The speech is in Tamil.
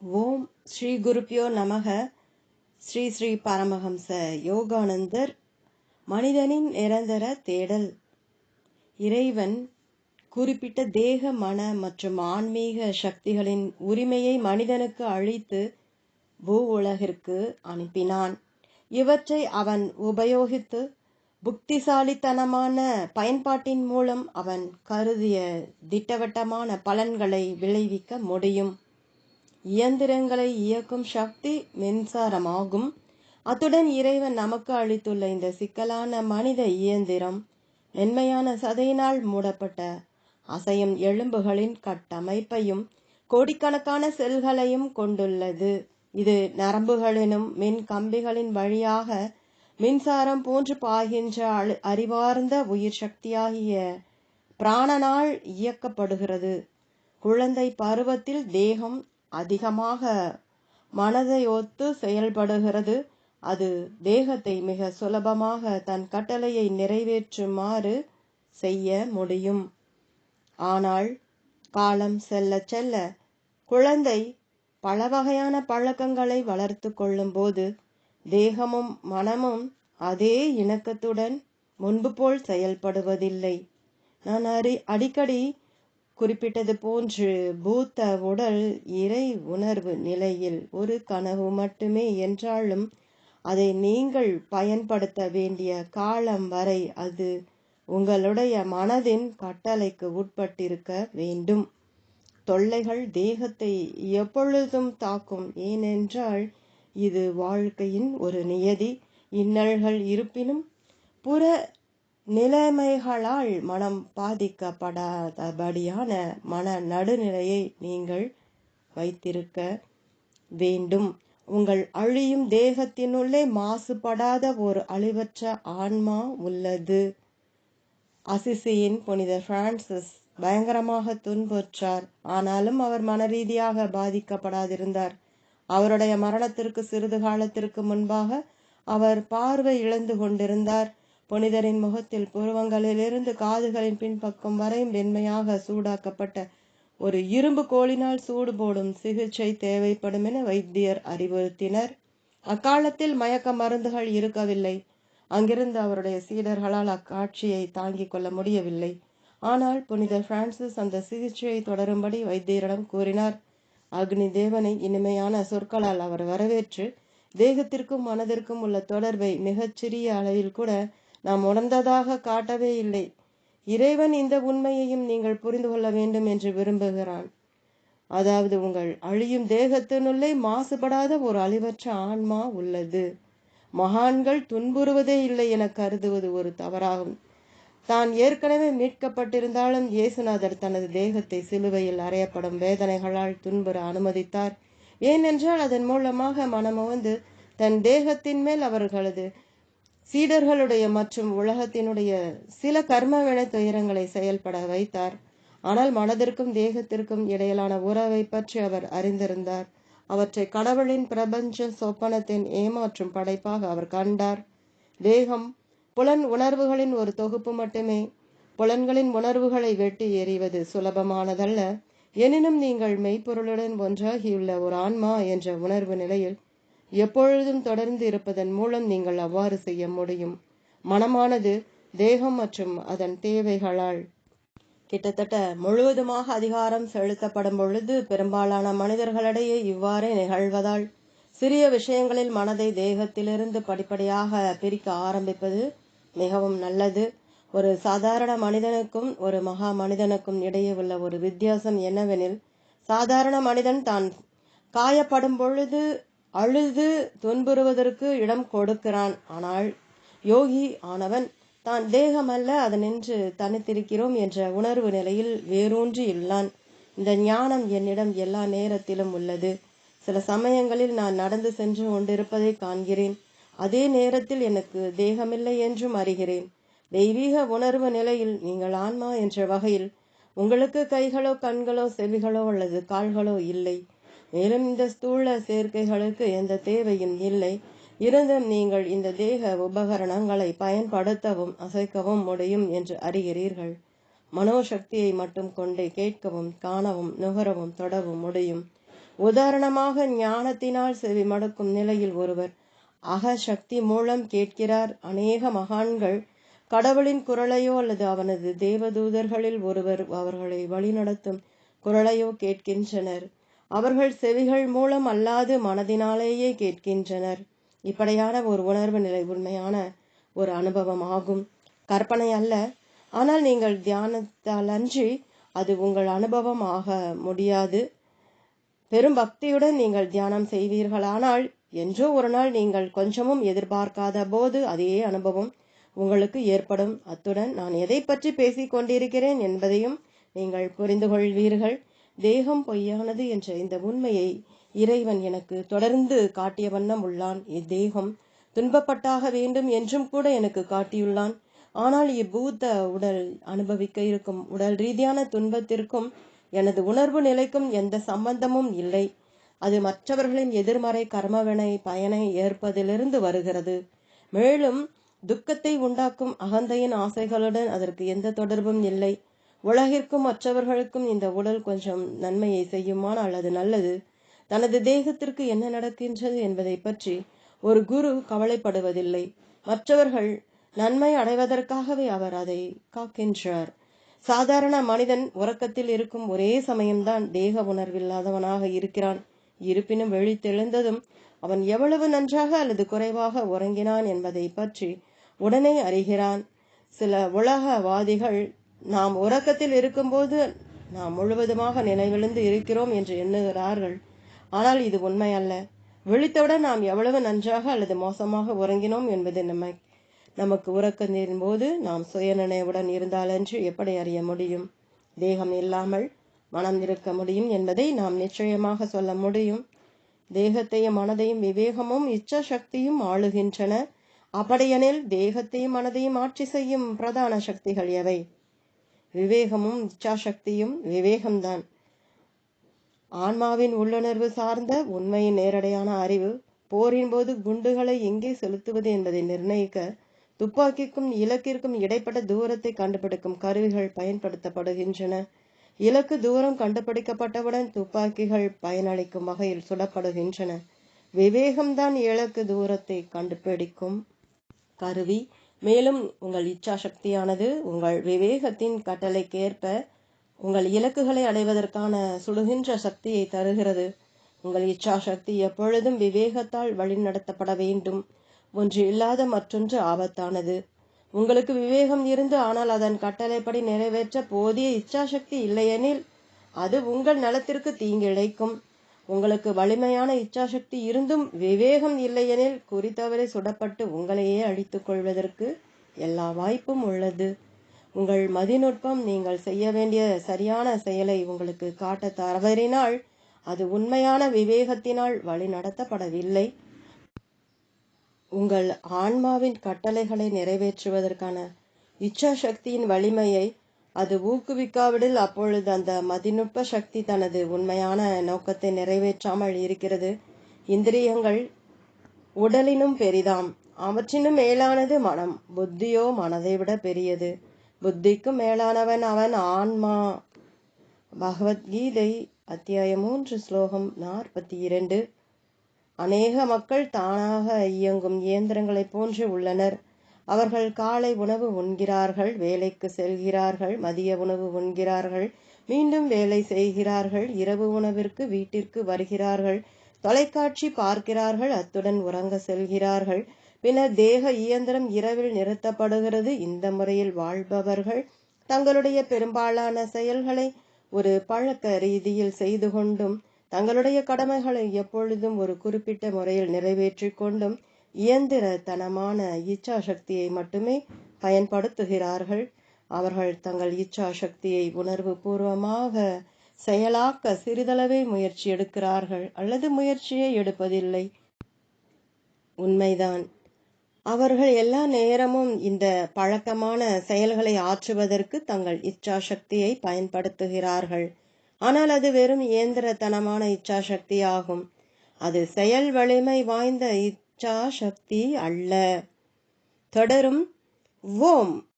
ஓம் ஸ்ரீ குருப்பியோ நமக. ஸ்ரீ ஸ்ரீ பரமஹம்ச யோகானந்தர் மனிதனின் நிரந்தர தேடல். இறைவன் குறிப்பிட்ட தேக மன மற்றும் ஆன்மீக சக்திகளின் உரிமையை மனிதனுக்கு அளித்து பூ உலகிற்கு அனுப்பினான். இவற்றை அவன் உபயோகித்து புக்திசாலித்தனமான பயன்பாட்டின் மூலம் அவன் கருதிய திட்டவட்டமான பலன்களை விளைவிக்க முடியும். இயந்திரங்களை இயக்கும் சக்தி மின்சாரமாகும். அத்துடன் இறைவன் நமக்கு அளித்துள்ள இந்த சிக்கலான மனித இயந்திரம் மென்மையான சதையினால் மூடப்பட்ட அசையும் எலும்புகளின் கட்டமைப்பையும் கோடிக்கணக்கான செல்களையும் கொண்டுள்ளது. இது நரம்புகளினும் மின் கம்பிகளின் வழியாக மின்சாரம் போன்று பாய்கின்ற அறிவார்ந்த உயிர் சக்தியாகிய பிராணனால் இயக்கப்படுகிறது. குழந்தை பருவத்தில் தேகம் அதிகமாக மனதை ஒத்து செயல்படுகிறது. அது தேகத்தை மிக சுலபமாக தன் கட்டளையை நிறைவேற்றுமாறு செய்ய முடியும். ஆனால் காலம் செல்ல செல்ல குழந்தை பல வகையான பழக்கங்களை வளர்த்து கொள்ளும்போது தேகமும் மனமும் அதே இணக்கத்துடன் முன்பு போல் செயல்படுவதில்லை. நான் அறி அடிக்கடி குறிப்பிட்டது போன்று பூத்த உடல் இறை உணர்வு நிலையில் ஒரு கனவு மட்டுமே என்றாலும் அதை நீங்கள் பயன்படுத்த வேண்டிய காலம் வரை அது உங்களுடைய மனதின் கட்டளைக்கு உட்பட்டிருக்க வேண்டும். தொல்லைகள் தேகத்தை எப்பொழுதும் தாக்கும். ஏனென்றால் இது வாழ்க்கையின் ஒரு நியதி. இன்னல்கள் இருப்பினும் புற நிலைமைகளால் மனம் பாதிக்கப்படாதபடியான மன நடுநிலையை நீங்கள் வைத்திருக்க வேண்டும். உங்கள் அழியும் தேகத்தினுள்ளே மாசுபடாத ஒரு அழிவற்ற ஆன்மா உள்ளது. அசிசியின் புனித பிரான்சிஸ் பயங்கரமாக துன்புற்றார். ஆனாலும் அவர் மன ரீதியாக பாதிக்கப்படாதிருந்தார். அவருடைய மரணத்திற்கு சிறிது காலத்திற்கு முன்பாக அவர் பார்வை இழந்து கொண்டிருந்தார். புனிதரின் முகத்தில் புருவங்களிலிருந்து காதுகளின் பின்பக்கம் வரை வெண்மையாக சூடாக்கப்பட்ட ஒரு இரும்பு கோளினால் சூடு போடும் சிகிச்சை தேவைப்படும் என வைத்தியர் அறிவுறுத்தினர். அக்காலத்தில் மயக்க மருந்துகள் இருக்கவில்லை. அங்கிருந்து அவருடைய சீடர்களால் அக்காட்சியை தாங்கிக் கொள்ள முடியவில்லை. ஆனால் புனிதர் பிரான்சிஸ் அந்த சிகிச்சையை தொடரும்படி வைத்தியரிடம் கூறினார். அக்னி தேவனை இனிமையான சொற்களால் அவர் வரவேற்று தேகத்திற்கும் மனதிற்கும் உள்ள தொடர்பை மிகச்சிறிய அளவில் கூட நாம் உணர்ந்ததாக காட்டவே இல்லை. இறைவன் இந்த உண்மையையும் நீங்கள் புரிந்து கொள்ள வேண்டும் என்று விரும்புகிறான். அதாவது உங்கள் அழியும் தேகத்தினுள்ளே மாசுபடாத ஒரு அழிவற்ற ஆன்மா உள்ளது. மகான்கள் துன்புறுவதே இல்லை என கருதுவது ஒரு தவறாகும். தான் ஏற்கனவே மீட்கப்பட்டிருந்தாலும் இயேசுநாதர் தனது தேகத்தை சிலுவையில் அறையப்படும் வேதனைகளால் துன்புற அனுமதித்தார். ஏனென்றால் அதன் மூலமாக மனமுவந்து தன் தேகத்தின் மேல் அவர்களது சீடர்களுடைய மற்றும் உலகத்தினுடைய சில கர்மவினை துயரங்களை செயல்பட வைத்தார். ஆனால் மனதிற்கும் தேகத்திற்கும் இடையிலான உறவை பற்றி அவர் அறிந்திருந்தார். அவற்றை கடவுளின் பிரபஞ்ச சொப்பனத்தின் ஏமாற்றும் படைப்பாக அவர் கண்டார். தேகம் புலன் உணர்வுகளின் ஒரு தொகுப்பு மட்டுமே. புலன்களின் உணர்வுகளை வெட்டி எறிவது சுலபமானதல்ல. எனினும் நீங்கள் மெய்ப்பொருளுடன் ஒன்றாகியுள்ள ஒரு ஆன்மா என்ற உணர்வு நிலையில் எப்பொழுதும் தொடர்ந்து இருப்பதன் மூலம் நீங்கள் அவ்வாறு செய்ய முடியும். மனமானது தேகம் மற்றும் அதன் தேவைகளால். கிட்டத்தட்ட முழுவதுமாக அதிகாரம் செலுத்தப்படும் பொழுது பெரும்பாலான மனிதர்களிடையே இவ்வாறே நிகழ்வதால் சிறிய விஷயங்களில் மனதை தேகத்திலிருந்து படிப்படியாக பிரிக்க ஆரம்பிப்பது மிகவும் நல்லது. ஒரு சாதாரண மனிதனுக்கும் ஒரு மகா மனிதனுக்கும் இடையே உள்ள ஒரு வித்தியாசம் என்னவெனில் சாதாரண மனிதன் தான் காயப்படும் பொழுது அழுது துன்புறுவதற்கு இடம் கொடுக்கிறான். ஆனால் யோகி ஆனவன் தான் தேகமல்ல அதனின்று தனித்திருக்கிறோம் என்ற உணர்வு நிலையில் வேரூன்றி இல்லான் இந்த ஞானம் என்னிடம் எல்லா நேரத்திலும் உள்ளது. சில சமயங்களில் நான் நடந்து சென்று கொண்டிருப்பதை காண்கிறேன். அதே நேரத்தில் எனக்கு தேகமில்லை என்றும் அறிகிறேன். தெய்வீக உணர்வு நிலையில் நீங்கள் ஆன்மா என்ற வகையில் உங்களுக்கு கைகளோ கண்களோ செவிகளோ அல்லது கால்களோ இல்லை. மேலும் இந்த ஸ்தூல சேர்க்கைகளுக்கு எந்த தேவையும் இல்லை. இருந்தும் நீங்கள் இந்த தேக உபகரணங்களை பயன்படுத்தவும் அசைக்கவும் முடியும் என்று அறிகிறீர்கள். மனோசக்தியை மட்டும் கொண்டே கேட்கவும் காணவும் நுகரவும் தொடவும் முடியும். உதாரணமாக ஞானத்தினால் செவி மடுக்கும் நிலையில் ஒருவர் அக சக்தி மூலம் கேட்கிறார். அநேக மகான்கள் கடவுளின் குரலையோ அல்லது அவனது தேவதூதர்களில் ஒருவர் அவர்களை வழிநடத்தும் குரலையோ கேட்கின்றனர். அவர்கள் செவிகள் மூலம் அல்லாது மனதினாலேயே கேட்கின்றனர். இப்படியான ஒரு உணர்வு நிலை உண்மையான ஒரு அனுபவம் ஆகும். கற்பனை அல்ல. ஆனால் நீங்கள் தியானத்தால் அன்றி அது உங்கள் அனுபவம் ஆக முடியாது. பெரும் பக்தியுடன் நீங்கள் தியானம் செய்வீர்களானால் என்றோ ஒரு நாள் நீங்கள் கொஞ்சமும் எதிர்பார்க்காத போது அதே அனுபவம் உங்களுக்கு ஏற்படும். அத்துடன் நான் எதை பற்றி பேசிக் கொண்டிருக்கிறேன் என்பதையும் நீங்கள் புரிந்து கொள்வீர்கள். தேகம் பொய்யானது என்ற இந்த உண்மையை இறைவன் எனக்கு தொடர்ந்து காட்டிய வண்ணம் உள்ளான். இத்தேகம் துன்பப்பட்டாக வேண்டும் என்றும் கூட எனக்கு காட்டியுள்ளான். ஆனால் இப்பூத்த உடல் அனுபவிக்க இருக்கும் உடல் ரீதியான துன்பத்திற்கும் எனது உணர்வு நிலைக்கும் எந்த சம்பந்தமும் இல்லை. அது மற்றவர்களின் எதிர்மறை கர்மவினை பயனை ஏற்பதிலிருந்து வருகிறது. மேலும் துக்கத்தை உண்டாக்கும் அகந்தையின் ஆசைகளுடன் அதற்கு எந்த தொடர்பும் இல்லை. உலகிற்கும் மற்றவர்களுக்கும் இந்த உடல் கொஞ்சம் நன்மையை செய்யுமானால் அது நல்லது? தனது தேகத்திற்கு என்ன நடக்கின்றது என்பதை பற்றி ஒரு குரு கவலைப்படுவதில்லை. மற்றவர்கள் நன்மை அடைவதற்காகவே அவர் அதை காக்கின்றார். சாதாரண மனிதன் உறக்கத்தில் இருக்கும் ஒரே சமயம்தான் தேக உணர்வில்லாதவனாக இருக்கிறான். இருப்பினும் விழித்தெழுந்ததும் அவன் எவ்வளவு நன்றாக அல்லது குறைவாக உறங்கினான் என்பதை பற்றி உடனே அறிகிறான். சில உலகவாதிகள் நாம் உறக்கத்தில் இருக்கும்போது நாம் முழுவதுமாக நினைவிழுந்து இருக்கிறோம் என்று எண்ணுகிறார்கள். ஆனால் இது உண்மை அல்ல விழித்தவுடன் நாம் எவ்வளவு நன்றாக அல்லது மோசமாக உறங்கினோம் என்பது நம்மை நமக்கு உறக்கத்தின் போது நாம் சுயநினைவுடன் இருந்தாலன்று எப்படி அறிய முடியும்? தேகம் இல்லாமல் மனம் இருக்க முடியும் என்பதை நாம் நிச்சயமாக சொல்ல முடியும். தேகத்தையும் மனதையும் விவேகமும் இச்ச சக்தியும் ஆளுகின்றன. அப்படியெனில் தேகத்தையும் மனதையும் ஆட்சி செய்யும் பிரதான சக்திகள் எவை? விவேகமும் இச்சாசக்தியும் விவேகம்தான். ஆன்மாவின் உள்ளுணர்வு சார்ந்த உண்மையின் நேரடியான அறிவு போரின் போது குண்டுகளை எங்கே செலுத்துவது என்பதை நிர்ணயிக்க துப்பாக்கிக்கும் இலக்கிற்கும் இடைப்பட்ட தூரத்தை கண்டுபிடிக்கும் கருவிகள் பயன்படுத்தப்படுகின்றன. இலக்கு தூரம் கண்டுபிடிக்கப்பட்டவுடன் துப்பாக்கிகள் பயனளிக்கும் வகையில் சுடப்படுகின்றன. விவேகம்தான் இலக்கு தூரத்தை கண்டுபிடிக்கும் கருவி. மேலும் உங்கள் இச்சா சக்தியானது உங்கள் விவேகத்தின் கட்டளைக்கேற்ப உங்கள் இலக்குகளை அடைவதற்கான சுடுகின்ற சக்தியை தருகிறது. உங்கள் இச்சா சக்தி எப்பொழுதும் விவேகத்தால் வழிநடத்தப்பட வேண்டும். ஒன்று இல்லாத மற்றொன்று ஆபத்தானது. உங்களுக்கு விவேகம் இருந்து ஆனால் அதன் கட்டளைப்படி நிறைவேற்ற போதிய இச்சாசக்தி இல்லையெனில் அது உங்கள் நலத்திற்கு தீங்கிழைக்கும். உங்களுக்கு வலிமையான இச்சாசக்தி இருந்தும் விவேகம் இல்லையெனில் குறித்தவரை சுடப்பட்டு உங்களையே அழித்துக் கொள்வதற்கு எல்லா வாய்ப்பும் உள்ளது. உங்கள் மதிநுட்பம் நீங்கள் செய்ய வேண்டிய சரியான செயலை உங்களுக்கு காட்ட தவறினால் அது உண்மையான விவேகத்தினால் வழி நடத்தப்படவில்லை. உங்கள் ஆன்மாவின் கட்டளைகளை நிறைவேற்றுவதற்கான இச்சாசக்தியின் வலிமையை அது ஊக்குவிக்காவிடில் அப்பொழுது அந்த மதிநுட்ப சக்தி தனது உண்மையான நோக்கத்தை நிறைவேற்றாமல் இருக்கிறது. இந்திரியங்கள் உடலினும் பெரிதாம். அவற்றினும் மேலானது மனம். புத்தியோ மனதை விட பெரியது. புத்திக்கும் மேலானவன் அவன் ஆன்மா. பகவத்கீதை அத்தியாயம் மூன்று ஸ்லோகம் நாற்பத்தி இரண்டு. அநேக மக்கள் தானாக இயங்கும் இயந்திரங்களைப் போன்று உள்ளனர். அவர்கள் காலை உணவு உண்கிறார்கள் வேலைக்கு செல்கிறார்கள் மதிய உணவு உண்கிறார்கள் மீண்டும் வேலை செய்கிறார்கள் இரவு உணவிற்கு வீட்டிற்கு வருகிறார்கள் தொலைக்காட்சி பார்க்கிறார்கள் அத்துடன் உறங்க செல்கிறார்கள். பின்னர் தேக இயந்திரம் இரவில் நிறுத்தப்படுகிறது. இந்த முறையில் வாழ்பவர்கள் தங்களுடைய பெரும்பாலான செயல்களை ஒரு பழக்க ரீதியில் செய்து கொண்டும் தங்களுடைய கடமைகளை எப்பொழுதும் ஒரு குறிப்பிட்ட முறையில் நிறைவேற்றிக் கொண்டும் இயந்திரத்தனமான இச்சா சக்தியை மட்டுமே பயன்படுத்துகிறார்கள். அவர்கள் தங்கள் இச்சா சக்தியை உணர்வு பூர்வமாக செயலாக்க சிறிதளவே முயற்சி எடுக்கிறார்கள் அல்லது முயற்சியை எடுப்பதில்லை. உண்மைதான். அவர்கள் எல்லா நேரமும் இந்த பழக்கமான செயல்களை ஆற்றுவதற்கு தங்கள் இச்சா சக்தியை பயன்படுத்துகிறார்கள். ஆனால் அது வெறும் இயந்திரத்தனமான இச்சா சக்தியாகும் அது செயல் வலிமை வாய்ந்த இச்சாசக்தி அல்ல. தொடரும் ஓம்.